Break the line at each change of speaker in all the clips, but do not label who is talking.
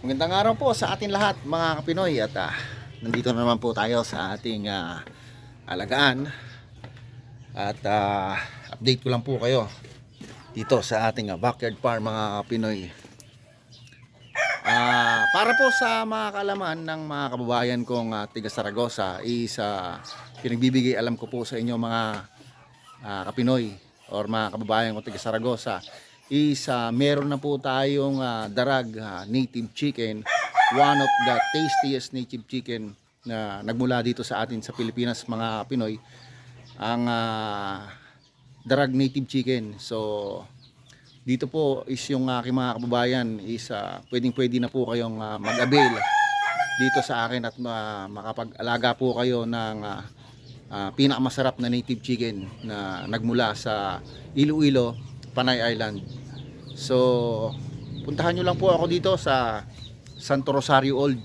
Magandang araw po sa atin lahat mga Pinoy at ah, nandito na naman po tayo sa ating ah, alagaan at ah, update ko lang po kayo dito sa ating ah, backyard farm mga Pinoy. Ah, para po sa mga kalaman ng mga kababayan kong ah, tiga Saragosa is ah, pinagbibigay alam ko po sa inyo mga ah, kapinoy or mga kababayan ko tiga Saragosa is ah, meron na po tayong ah, darag ah, native chicken. One of the tastiest native chicken na nagmula dito sa atin sa Pilipinas mga Pinoy. Ang ah, darag native chicken. So dito po is yung aking mga kababayan is ah, pwedeng pwede na po kayong ah, mag-avail dito sa akin at ma- makapag-alaga po kayo ng ah, ah, pinakamasarap na native chicken na nagmula sa Iloilo, Panay Island. So, puntahan nyo lang po ako dito sa Santo Rosario Old.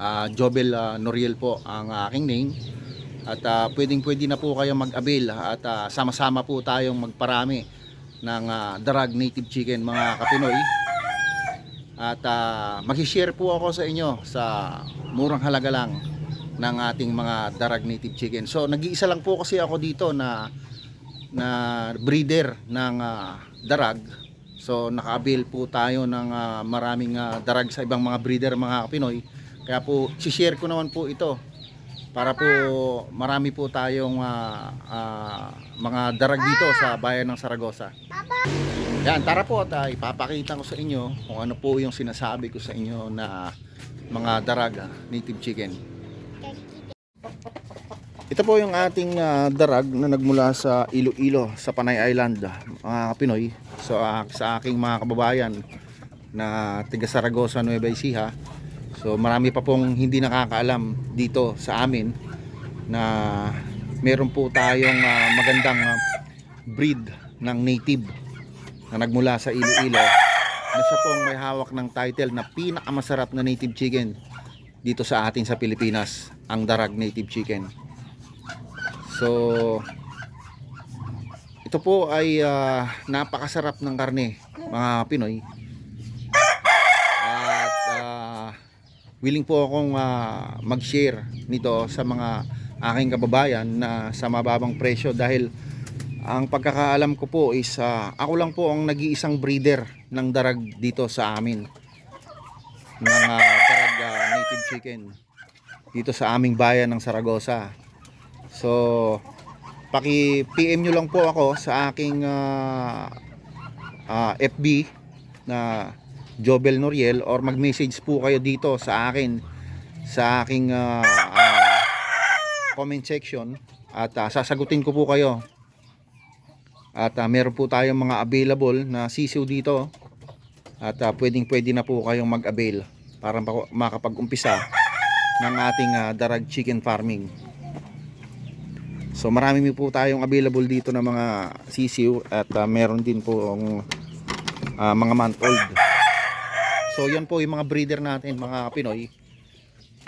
Ah, Jobel ah, Noriel po ang aking name. At ah, pwedeng pwede na po kayo mag-avail at ah, sama-sama po tayong magparami ng ah, darag native chicken mga kapinoy. At uh, mag-share po ako sa inyo sa murang halaga lang ng ating mga darag native chicken. So nag-iisa lang po kasi ako dito na na breeder ng ah, darag. So naka-avail po tayo ng ah, maraming ah, darag sa ibang mga breeder mga Pinoy. Kaya po si-share ko naman po ito para po marami po tayong ah, ah, mga darag dito sa bayan ng Saragosa. Yan, tara po at ah, ipapakita ko sa inyo kung ano po yung sinasabi ko sa inyo na mga daraga, native chicken. Ito po yung ating ah, darag na nagmula sa Iloilo, sa Panay Island, ah, mga Pinoy. So ah, sa aking mga kababayan na tiga Saragosa, Nueva Ecija. So marami pa pong hindi nakakaalam dito sa amin na meron po tayong ah, magandang ah, breed ng native na nagmula sa Iloilo na siya pong may hawak ng title na pinakamasarap na native chicken dito sa atin sa Pilipinas ang Darag Native Chicken so ito po ay ah, napakasarap ng karne mga Pinoy at ah, willing po akong ah, mag-share nito sa mga aking kababayan na sa mababang presyo dahil ang pagkakaalam ko po is ah, ako lang po ang nag-iisang breeder ng darag dito sa amin. Ng ah, darag ah, native chicken dito sa aming bayan ng Saragosa. So, paki PM nyo lang po ako sa aking ah, ah, FB na Jobel Noriel or mag-message po kayo dito sa akin sa aking ah, ah, comment section at ah, sasagutin ko po kayo at ah, meron po tayong mga available na sisiw dito. At ah, pwedeng pwede na po kayong mag-avail para maka- makapag-umpisa ng ating ah, darag chicken farming. So marami po tayong available dito na mga sisiw at ah, meron din po ang ah, mga month old. So yan po yung mga breeder natin mga Pinoy.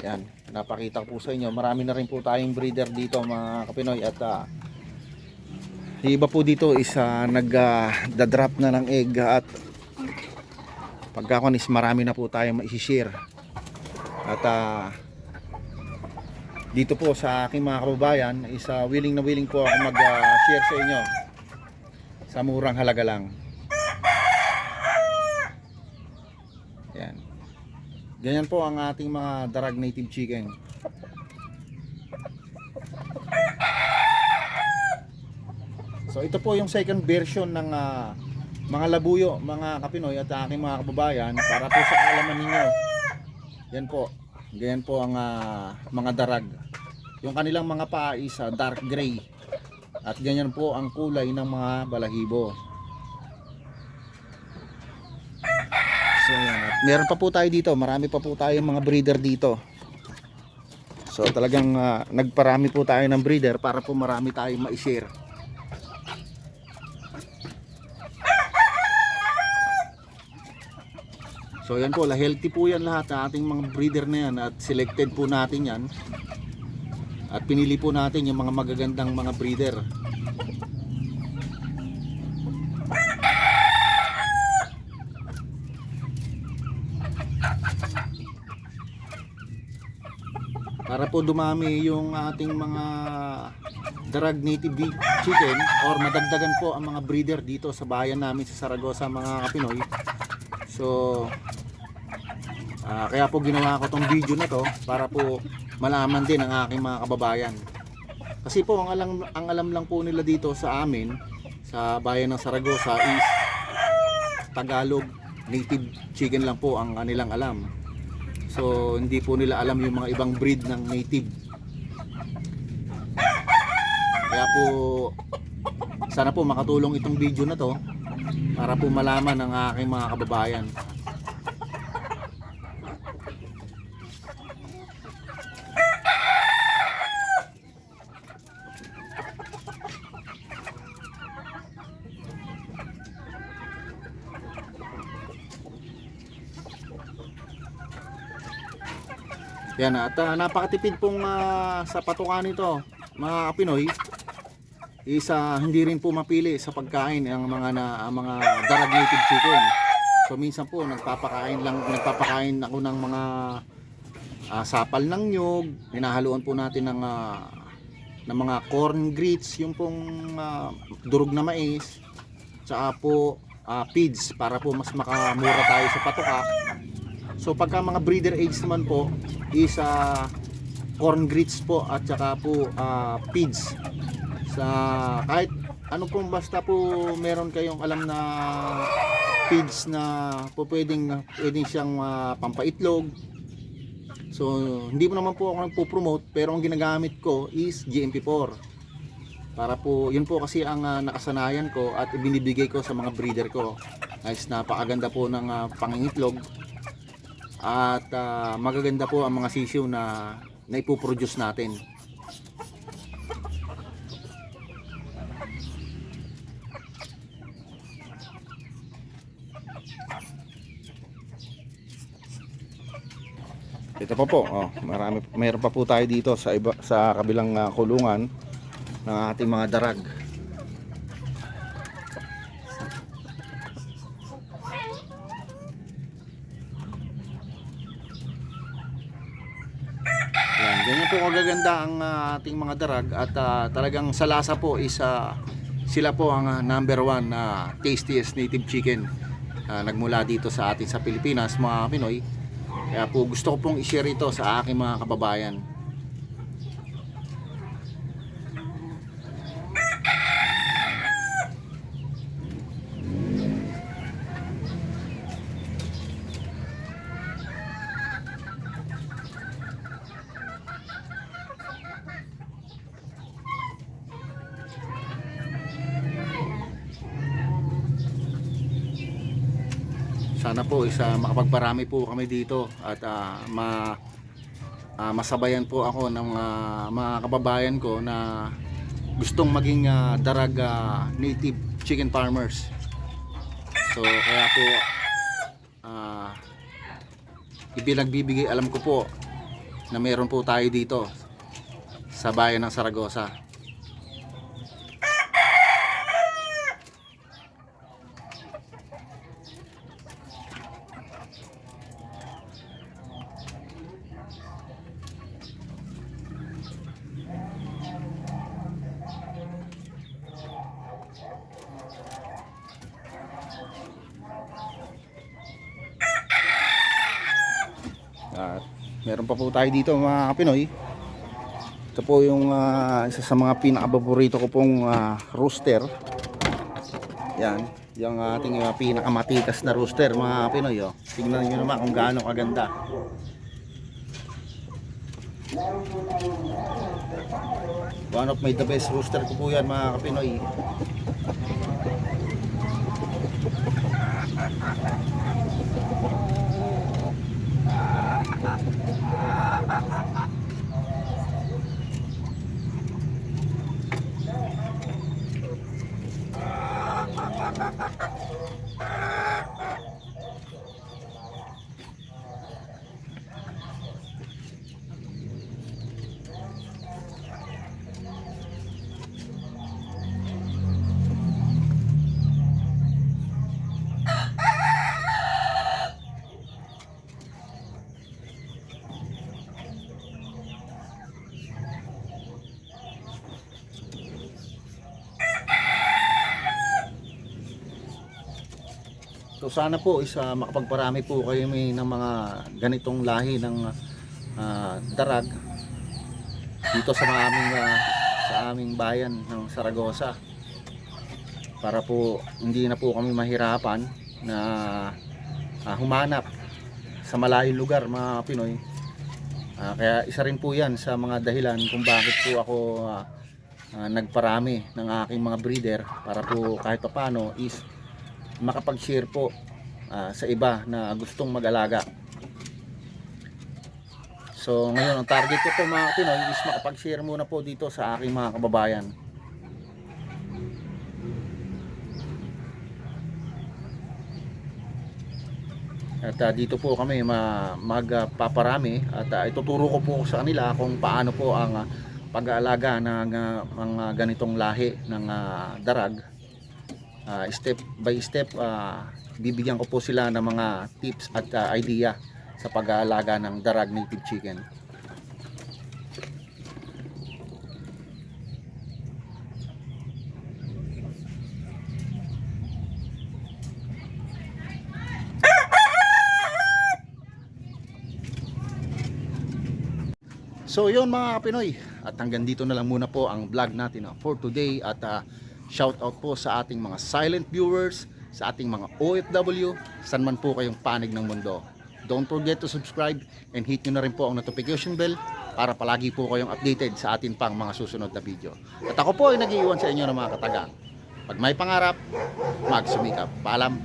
Yan, napakita ko po sa inyo. Marami na rin po tayong breeder dito mga Kapinoy at yung iba po dito is uh, nag-drop na ng egg at pagkakuan is marami na po tayong maisishare. At ah, dito po sa aking mga kababayan is ah, willing na willing po ako mag-share sa inyo sa murang halaga lang. Yan. Ganyan po ang ating mga darag native chicken. So ito po yung second version ng ah, mga labuyo, mga kapinoy at aking mga kababayan para po sa kaalaman ninyo. Yan po. Ganyan po ang ah, mga darag. Yung kanilang mga paa is ah, dark gray. At ganyan po ang kulay ng mga balahibo. So yan. At meron pa po tayo dito. Marami pa po tayong mga breeder dito. So talagang ah, nagparami po tayo ng breeder para po marami tayong ma-share. So yan po, la healthy po yan lahat ng ating mga breeder na yan at selected po natin yan. At pinili po natin yung mga magagandang mga breeder. Para po dumami yung ating mga drag native chicken or madagdagan po ang mga breeder dito sa bayan namin sa Saragossa mga kapinoy. So ah, kaya po ginawa ko tong video na to para po malaman din ang aking mga kababayan. Kasi po ang alam ang alam lang po nila dito sa amin sa bayan ng Saragossa is Tagalog native chicken lang po ang kanilang alam. So hindi po nila alam yung mga ibang breed ng native. Kaya po sana po makatulong itong video na to para po malaman ng aking mga kababayan. Yan at ah, napakatipid pong ah, sa patukan nito mga Pinoy isa hindi rin po mapili sa pagkain ang mga na ang mga darag native chicken. So minsan po nagpapakain lang nagpapakain ako ng mga ah, sapal ng nyog, hinahaluan po natin ng ah, ng mga corn grits, yung pong ah, durog na mais, tsaka po ah, feeds para po mas makamura tayo sa patuka. So pagka mga breeder age naman po is ah, corn grits po at saka po ah, feeds sa kahit ano pong basta po meron kayong alam na feeds na po pwedeng pwedeng siyang ah, pampaitlog. So hindi mo naman po ako nagpo-promote pero ang ginagamit ko is GMP4. Para po yun po kasi ang ah, nakasanayan ko at ibinibigay ko sa mga breeder ko. Guys, napakaganda po ng ah, pangingitlog at ah, magaganda po ang mga sisiw na na ipoproduce natin. Ito pa po, oh, marami mayroon pa po tayo dito sa iba sa kabilang ah, kulungan ng ating mga darag. Ganyan po kagaganda ang ah, ating mga darag at ah, talagang sa lasa po is ah, sila po ang ah, number one na tastiest native chicken ah, nagmula dito sa atin sa Pilipinas mga Pinoy. Kaya po gusto ko pong i-share ito sa aking mga kababayan. Sana po isa makapagparami po kami dito at ah, ma ah, masabayan po ako ng ah, mga kababayan ko na gustong maging ah, darag ah, native chicken farmers. So kaya po ah ibinagbibigay alam ko po na meron po tayo dito sa bayan ng Saragossa. At meron pa po tayo dito mga Pinoy. Ito po yung ah, isa sa mga pinakababorito ko pong ah, rooster. Yan, yung ating uh, pinakamatikas na rooster mga Pinoy. Oh. Tingnan niyo naman kung gaano kaganda. One of my the best rooster ko po yan mga Pinoy. sana po is ah, makapagparami po kayo may ng mga ganitong lahi ng ah, darag dito sa aming ah, sa aming bayan ng Saragosa para po hindi na po kami mahirapan na ah, humanap sa malayong lugar mga Pinoy Ah, kaya isa rin po yan sa mga dahilan kung bakit po ako ah, ah, nagparami ng aking mga breeder para po kahit papano is makapag-share po ah, sa iba na gustong mag-alaga. So ngayon ang target ko po mga Pinoy is makapag-share muna po dito sa aking mga kababayan. At ah, dito po kami ma- magpaparami at ah, ituturo ko po sa kanila kung paano po ang ah, pag-aalaga ng ah, mga ganitong lahi ng ah, darag. Ah, step by step ah, bibigyan ko po sila ng mga tips at ah, idea sa pag-aalaga ng darag native chicken. So yun mga Pinoy at hanggang dito na lang muna po ang vlog natin ah, for today at ah, shout out po sa ating mga silent viewers, sa ating mga OFW, saan man po kayong panig ng mundo. Don't forget to subscribe and hit nyo na rin po ang notification bell para palagi po kayong updated sa atin pang mga susunod na video. At ako po ay nag-iiwan sa inyo ng mga katagang. Pag may pangarap, magsumikap. Paalam!